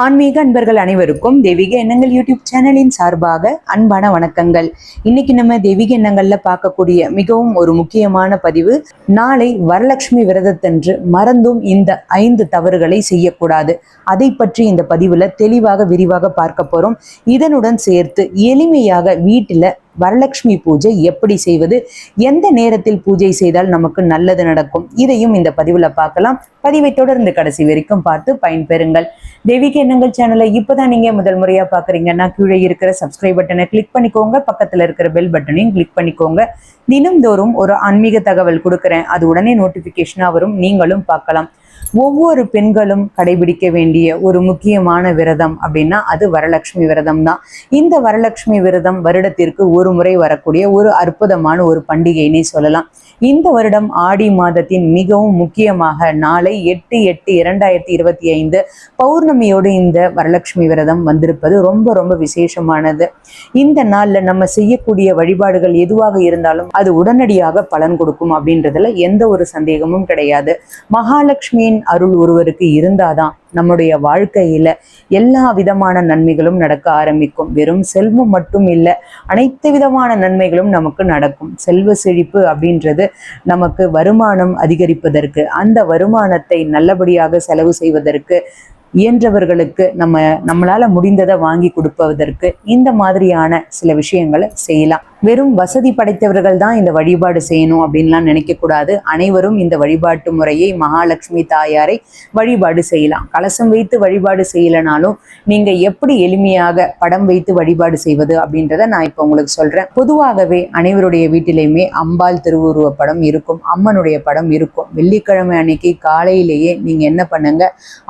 ஆன்மீக அன்பர்கள் அனைவருக்கும் தெய்வீக எண்ணங்கள் யூடியூப் சேனலின் சார்பாக அன்பான வணக்கங்கள். இன்னைக்கு நம்ம தெய்வீக எண்ணங்கள்ல பார்க்கக்கூடிய மிகவும் ஒரு முக்கியமான பதிவு நாளை வரலட்சுமி விரதத்தன்று மறந்தும் இந்த ஐந்து தவறுகளை செய்யக்கூடாது. அதை பற்றி இந்த பதிவுல தெளிவாக விரிவாக பார்க்க போறோம். இதனுடன் சேர்த்து எளிமையாக வீட்டில் வரலட்சுமி பூஜை எப்படி செய்வது? எந்த நேரத்தில் பூஜை செய்தால் நமக்கு நல்லது நடக்கும்? இதையும் இந்த பதிவுல பார்க்கலாம். பதிவை தொடர்ந்து கடைசி வரைக்கும் பார்த்து பயன்பெறுங்கள். தெய்வீக எண்ணங்கள் சேனலை இப்போதான் நீங்க முதல் முறையா பாக்குறீங்கன்னா கீழே இருக்கிற சப்ஸ்கிரைப் பட்டனை கிளிக் பண்ணிக்கோங்க. பக்கத்துல இருக்கிற பெல் பட்டனையும் கிளிக் பண்ணிக்கோங்க. தினம்தோறும் ஒரு ஆன்மீக தகவல் கொடுக்குறேன். அது உடனே நோட்டிபிகேஷனா வரும். நீங்களும் பார்க்கலாம். ஒவ்வொரு பெண்களும் கடைபிடிக்க வேண்டிய ஒரு முக்கியமான விரதம் அப்படின்னா அது வரலட்சுமி விரதம் தான். இந்த வரலட்சுமி விரதம் வருடத்திற்கு ஒரு முறை வரக்கூடிய ஒரு அற்புதமான ஒரு பண்டிகைன்னே சொல்லலாம். இந்த வருடம் ஆடி மாதத்தின் மிகவும் முக்கியமாக நாளை எட்டு எட்டு இரண்டாயிரத்தி இருபத்தி ஐந்து பௌர்ணமியோடு இந்த வரலட்சுமி விரதம் வந்திருப்பது ரொம்ப ரொம்ப விசேஷமானது. இந்த நாள்ல நம்ம செய்யக்கூடிய வழிபாடுகள் எதுவாக இருந்தாலும் அது உடனடியாக பலன் கொடுக்கும் அப்படின்றதுல எந்த ஒரு சந்தேகமும் கிடையாது. மகாலட்சுமியின் அருள் ஒருவருக்கு இருந்தாதான் நம்முடைய வாழ்க்கையில எல்லா விதமான நன்மைகளும் நடக்க ஆரம்பிக்கும். வெறும் செல்வம் மட்டும் இல்லை அனைத்து விதமான நன்மைகளும் நமக்கு நடக்கும். செல்வ செழிப்பு அப்படின்றது நமக்கு வருமானம் அதிகரிப்பதற்கு அந்த வருமானத்தை நல்லபடியாக செலவு செய்வதற்கு இயன்றவர்களுக்கு நம்ம நம்மளால முடிந்ததை வாங்கி கொடுப்பதற்கு இந்த மாதிரியான சில விஷயங்களை செய்யலாம். வெறும் வசதி படைத்தவர்கள் தான் இந்த வழிபாடு செய்யணும் அப்படின்லாம் நினைக்கக்கூடாது. அனைவரும் இந்த வழிபாட்டு முறையை மகாலட்சுமி தாயாரை வழிபாடு செய்யலாம். கலசம் வைத்து வழிபாடு செய்யலனாலும் நீங்க எப்படி எளிமையாக படம் வைத்து வழிபாடு செய்வது அப்படின்றத நான் இப்போ உங்களுக்கு சொல்றேன். பொதுவாகவே அனைவருடைய வீட்டிலையுமே அம்பாள் திருவுருவ படம் இருக்கும் அம்மனுடைய படம் இருக்கும். வெள்ளிக்கிழமை அன்னைக்கு காலையிலேயே நீங்க என்ன பண்ணுங்க?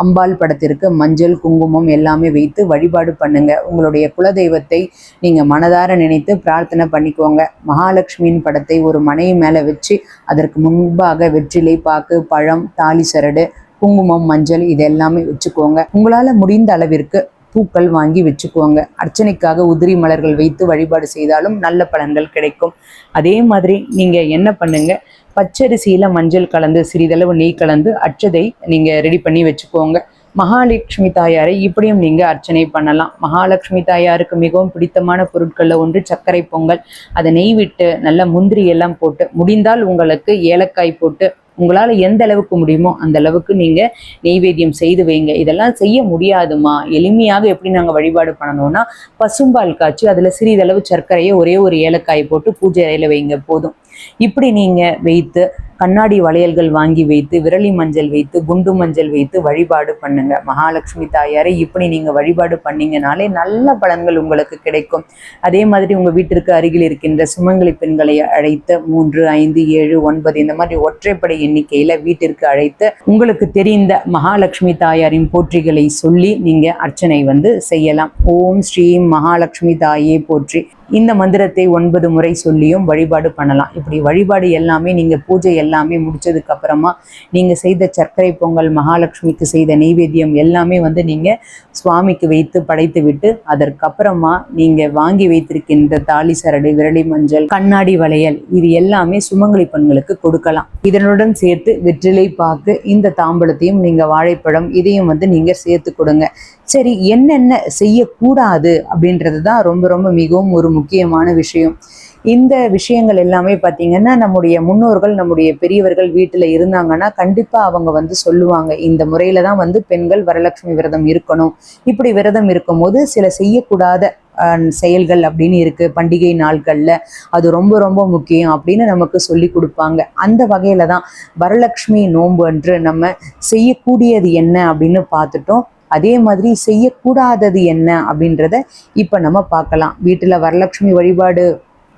அம்பாள் படத்திற்கு மஞ்சள் குங்குமம் எல்லாமே வைத்து வழிபாடு பண்ணுங்க. உங்களுடைய குலதெய்வத்தை நீங்க மனதார நினைத்து பிரார்த்தனை பண்ணிக்கோங்க. மகாலட்சுமியின் படத்தை ஒரு மனை மேலே வச்சு அதற்கு முன்பாக வெற்றிலை பாக்கு பழம் தாலி சரடு குங்குமம் மஞ்சள் இது எல்லாமே வச்சுக்கோங்க. உங்களால் முடிந்த அளவிற்கு பூக்கள் வாங்கி வச்சுக்கோங்க. அர்ச்சனைக்காக உதிரி மலர்கள் வைத்து வழிபாடு செய்தாலும் நல்ல பலன்கள் கிடைக்கும். அதே மாதிரி நீங்கள் என்ன பண்ணுங்க? பச்சரிசியில் மஞ்சள் கலந்து சிறிதளவு நெய் கலந்து அச்சதை நீங்கள் ரெடி பண்ணி வச்சுக்கோங்க. மகாலட்சுமி தாயாரை இப்படியும் நீங்கள் அர்ச்சனை பண்ணலாம். மகாலட்சுமி தாயாருக்கு மிகவும் பிடித்தமான பொருட்களில் ஒன்று சர்க்கரை பொங்கல். அதை நெய் விட்டு நல்ல முந்திரி எல்லாம் போட்டு முடிந்தால் உங்களுக்கு ஏலக்காய் போட்டு உங்களால் எந்த அளவுக்கு முடியுமோ அந்த அளவுக்கு நீங்கள் நெய்வேத்தியம் செய்து வைங்க. இதெல்லாம் செய்ய முடியாதுமா? எளிமையாக எப்படி நாங்கள் வழிபாடு பண்ணணும்னா பசும்பால் காய்ச்சி அதில் சிறிதளவு சர்க்கரையை ஒரே ஒரு ஏலக்காய் போட்டு பூஜை அறையில் வைங்க போதும். இப்படி நீங்கள் வைத்து கண்ணாடி வளையல்கள் வாங்கி வைத்து விரலி மஞ்சள் வைத்து குண்டு மஞ்சள் வைத்து வழிபாடு பண்ணுங்க. மகாலட்சுமி தாயாரை இப்படி நீங்க வழிபாடு பண்ணீங்கனாலே நல்ல பலன்கள் உங்களுக்கு கிடைக்கும். அதே மாதிரி உங்க வீட்டிற்கு அருகில் இருக்கின்ற சுமங்கலி பெண்களை அழைத்து மூன்று ஐந்து ஏழு ஒன்பது இந்த மாதிரி ஒற்றைப்படை எண்ணிக்கையில வீட்டிற்கு அழைத்து உங்களுக்கு தெரிந்த மகாலட்சுமி தாயாரின் போற்றிகளை சொல்லி நீங்க அர்ச்சனை வந்து செய்யலாம். ஓம் ஸ்ரீ மகாலட்சுமி தாயே போற்றி. இந்த மந்திரத்தை ஒன்பது முறை சொல்லியும் வழிபாடு பண்ணலாம். இப்படி வழிபாடு எல்லாமே நீங்க பூஜை எல்லாமே முடிச்சதுக்கு அப்புறமா நீங்க செய்த சர்க்கரை பொங்கல் மகாலட்சுமிக்கு செய்த நெய்வேத்தியம் எல்லாமே வந்து நீங்க சுவாமிக்கு வைத்து படைத்து விட்டு அதற்கப்புறமா நீங்க வாங்கி வைத்திருக்கின்ற தாலி சரடு விரலி மஞ்சள் கண்ணாடி வளையல் இது எல்லாமே சுமங்கலி பெண்களுக்கு கொடுக்கலாம். இதனுடன் சேர்த்து வெற்றிலை பாக்கு இந்த தாம்பழத்தையும் நீங்க வாழைப்பழம் இதையும் வந்து நீங்க சேர்த்து கொடுங்க. சரி என்னென்ன செய்யக்கூடாது அப்படின்றது தான் ரொம்ப ரொம்ப மிகவும் ஒரு முக்கியமான விஷயம். இந்த விஷயங்கள் எல்லாமே பார்த்தீங்கன்னா நம்முடைய முன்னோர்கள் நம்முடைய பெரியவர்கள் வீட்டில் இருந்தாங்கன்னா கண்டிப்பாக அவங்க வந்து சொல்லுவாங்க இந்த முறையில் தான் வந்து பெண்கள் வரலட்சுமி விரதம் இருக்கணும். இப்படி விரதம் இருக்கும்போது சில செய்யக்கூடாத செயல்கள் அப்படின்னு இருக்கு. பண்டிகை நாட்கள்ல அது ரொம்ப ரொம்ப முக்கியம் அப்படின்னு நமக்கு சொல்லி கொடுப்பாங்க. அந்த வகையில தான் வரலட்சுமி நோன்பு என்று நம்ம செய்யக்கூடியது என்ன அப்படின்னு பார்த்துட்டோம். அதே மாதிரி செய்யக்கூடாதது என்ன அப்படின்றத இப்போ நம்ம பார்க்கலாம். வீட்டில் வரலட்சுமி வழிபாடு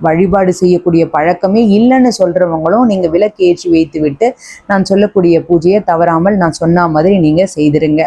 வழிபாடு செய்யக்கூடிய பழக்கமே இல்லைன்னு சொல்கிறவங்களும் நீங்கள் விளக்கு ஏற்றி வைத்து விட்டு நான் சொல்லக்கூடிய பூஜையை தவறாமல் நான் சொன்ன மாதிரி நீங்கள் செய்திருங்க.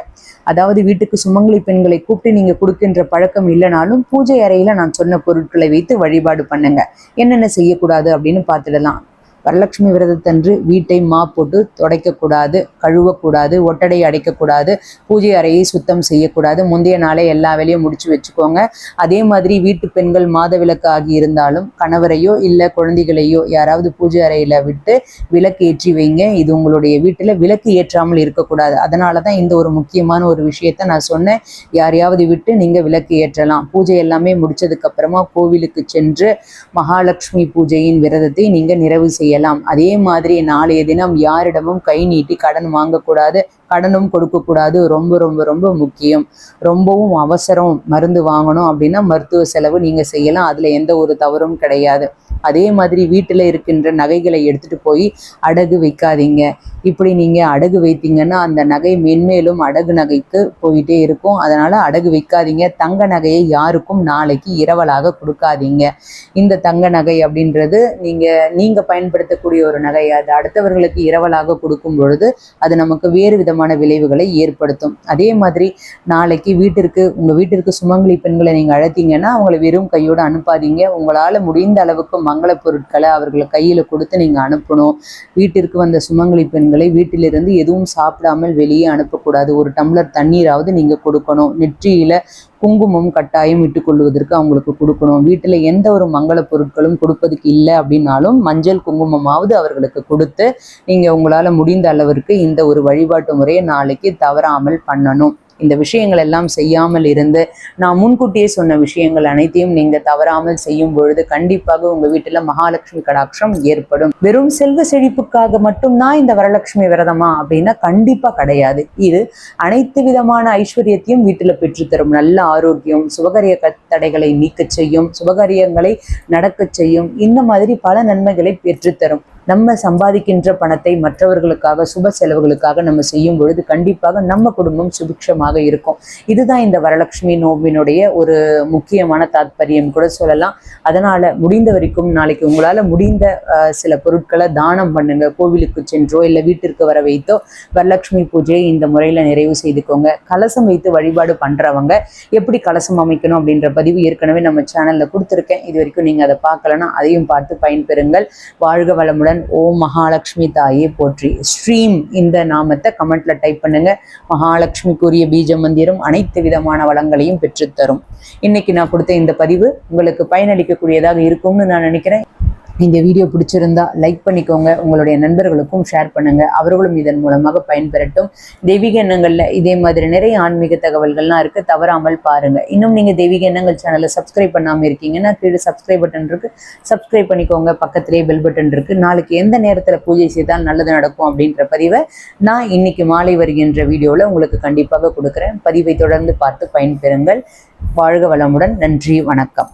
அதாவது வீட்டுக்கு சுமங்கலி பெண்களை கூப்பிட்டு நீங்கள் கொடுக்கின்ற பழக்கம் இல்லைனாலும் பூஜை அறையில் நான் சொன்ன பொருட்களை வைத்து வழிபாடு பண்ணுங்க. என்னென்ன செய்யக்கூடாது அப்படின்னு பார்த்துடலாம். வரலட்சுமி விரதத்தன்று வீட்டை மா போட்டு துடைக்கக்கூடாது கழுவக்கூடாது ஒட்டடை அடைக்கக்கூடாது பூஜை அறையை சுத்தம் செய்யக்கூடாது. முந்தைய நாளே எல்லா வேலையும் முடிச்சு வச்சுக்கோங்க. அதே மாதிரி வீட்டு பெண்கள் மாதவிலக்கு ஆகி இருந்தாலும் கணவரையோ இல்லை குழந்தைகளையோ யாராவது பூஜை அறையில் விட்டு விளக்கு ஏற்றி வைங்க. இது உங்களுடைய வீட்டில் விளக்கு ஏற்றாமல் இருக்கக்கூடாது. அதனால தான் இந்த ஒரு முக்கியமான ஒரு விஷயத்த நான் சொன்னேன். யாரையாவது விட்டு நீங்கள் விளக்கு ஏற்றலாம். பூஜை எல்லாமே முடிச்சதுக்கப்புறமா கோவிலுக்கு சென்று மகாலட்சுமி பூஜையின் விரதத்தை நீங்கள் நிறைவு செய்யலாம். அதே மாதிரி நாளைய தினம் யாரிடமும் கை நீட்டி கடன் வாங்கக்கூடாது. கடனும் கொடுக்கக்கூடாது. ரொம்ப ரொம்ப ரொம்ப முக்கியம். ரொம்பவும் அவசரம் மருந்து வாங்கணும் அப்படின்னா மருத்துவ செலவு நீங்கள் செய்யலாம். அதில் எந்த ஒரு தவறும் கிடையாது. அதே மாதிரி வீட்டில் இருக்கின்ற நகைகளை எடுத்துட்டு போய் அடகு வைக்காதீங்க. இப்படி நீங்கள் அடகு வைத்தீங்கன்னா அந்த நகை மென்மேலும் அடகு நகைக்கு போயிட்டே இருக்கும். அதனால் அடகு வைக்காதீங்க. தங்க நகையை யாருக்கும் நாளைக்கு இரவலாக கொடுக்காதீங்க. இந்த தங்க நகை அப்படின்றது நீங்கள் நீங்கள் பயன்படுத்தக்கூடிய ஒரு நகை. அது அடுத்தவர்களுக்கு இரவலாக கொடுக்கும் பொழுது அது நமக்கு வேறு விதமான விளைவுகளை ஏற்படுத்தும். அதே மாதிரி நாளைக்கு வீட்டிற்கு உங்கள் வீட்டிற்கு சுமங்கலி பெண்களை நீங்கள் அழைத்தீங்கன்னா அவங்களை வெறும் கையோடு அனுப்பாதீங்க. உங்களால் முடிந்த அளவுக்கு மங்கள பொருட்களை அவர்களை கையில் கொடுத்து நீங்கள் அனுப்பணும். வீட்டிற்கு வந்த சுமங்கலி பெண்களை வீட்டிலிருந்து எதுவும் சாப்பிடாமல் வெளியே அனுப்பக்கூடாது. ஒரு டம்ளர் தண்ணீராவது நீங்கள் கொடுக்கணும். நெற்றியில் குங்குமம் கட்டாயம் இட்டுக்கொள்வதற்கு அவங்களுக்கு கொடுக்கணும். வீட்டில் எந்த ஒரு மங்கள பொருட்களும் கொடுப்பதுக்கு இல்லை அப்படின்னாலும் மஞ்சள் குங்குமமாவது அவர்களுக்கு கொடுத்து நீங்கள் உங்களால் முடிந்த அளவிற்கு இந்த ஒரு வழிபாட்டு முறையை நாளைக்கு தவறாமல் பண்ணணும். இந்த விஷயங்கள் எல்லாம் செய்யாமல் இருந்து நான் முன்கூட்டியே சொன்ன விஷயங்கள் அனைத்தையும் நீங்க தவறாமல் செய்யும் பொழுது கண்டிப்பாக உங்க வீட்டுல மகாலட்சுமி கடாட்சம் ஏற்படும். வெறும் செல்வ செழிப்புக்காக மட்டும்தான் இந்த வரலட்சுமி விரதமா அப்படின்னா கண்டிப்பா கிடையாது. இது அனைத்து விதமான ஐஸ்வர்யத்தையும் வீட்டுல பெற்றுத்தரும் நல்ல ஆரோக்கியம் சுபகரிய தடைகளை நீக்க செய்யும் சுபகாரியங்களை நடக்க செய்யும் இந்த மாதிரி பல நன்மைகளை பெற்றுத்தரும் நம்ம சம்பாதிக்கின்ற பணத்தை மற்றவர்களுக்காக சுப செலவுகளுக்காக நம்ம செய்யும் பொழுது கண்டிப்பாக நம்ம குடும்பம் சுபிக்ஷமாக இருக்கும். இதுதான் இந்த வரலட்சுமி நோம்பினுடைய ஒரு முக்கியமான தாத்பரியம் கூட சொல்லலாம். அதனால முடிந்த வரைக்கும் நாளைக்கு உங்களால முடிந்த சில பொருட்களை தானம் பண்ணுங்க. கோவிலுக்கு சென்றோ இல்லை வீட்டிற்கு வர வைத்தோ வரலட்சுமி பூஜையை இந்த முறையில நிறைவு செய்துக்கோங்க. கலசம் வைத்து வழிபாடு பண்றவங்க எப்படி கலசம் அமைக்கணும் அப்படின்ற பதிவு ஏற்கனவே நம்ம சேனல்ல கொடுத்துருக்கேன். இது வரைக்கும் நீங்க அதை பார்க்கலன்னா அதையும் பார்த்து பயன்பெறுங்கள். வாழ்க வளமுடன். ஓம் மகாலட்சுமி தாயே போற்றி. ஸ்ட்ரீம் இந்த நாமத்தை கமெண்ட்ல டைப் பண்ணுங்க. மகாலட்சுமிக்குரிய பீஜ மந்திரம் அனைத்து விதமான வளங்களையும் பெற்றுத்தரும். இன்னைக்கு நான் கொடுத்த இந்த பதிவு உங்களுக்கு பயனளிக்கக்கூடியதாக இருக்கும்னு நான் நினைக்கிறேன். இந்த வீடியோ பிடிச்சிருந்தா லைக் பண்ணிக்கோங்க. உங்களுடைய நண்பர்களுக்கும் ஷேர் பண்ணுங்க. அவர்களும் இதன் மூலமாக பயன்பெறட்டும். தெய்வீக எண்ணங்களில் இதே மாதிரி நிறைய ஆன்மீக தகவல்கள்லாம் இருக்கு. தவறாமல் பாருங்க. இன்னும் நீங்க தெய்வீக எண்ணங்கள் சேனலை சப்ஸ்கிரைப் பண்ணாமல் இருக்கீங்கன்னா கீழே சப்ஸ்கிரைப் பட்டன் இருக்கு. சப்ஸ்கிரைப் பண்ணிக்கோங்க. பக்கத்திலேயே பெல் பட்டன் இருக்கு. நாளைக்கு எந்த நேரத்தில் பூஜை செய்தால் நல்லது நடக்கும் அப்படின்ற பதிவை நான் இன்னைக்கு மாலை வருகின்ற வீடியோவில் உங்களுக்கு கண்டிப்பாக கொடுக்குறேன். பதிவை தொடர்ந்து பார்த்து பயன்பெறுங்கள். வாழ்க வளமுடன். நன்றி. வணக்கம்.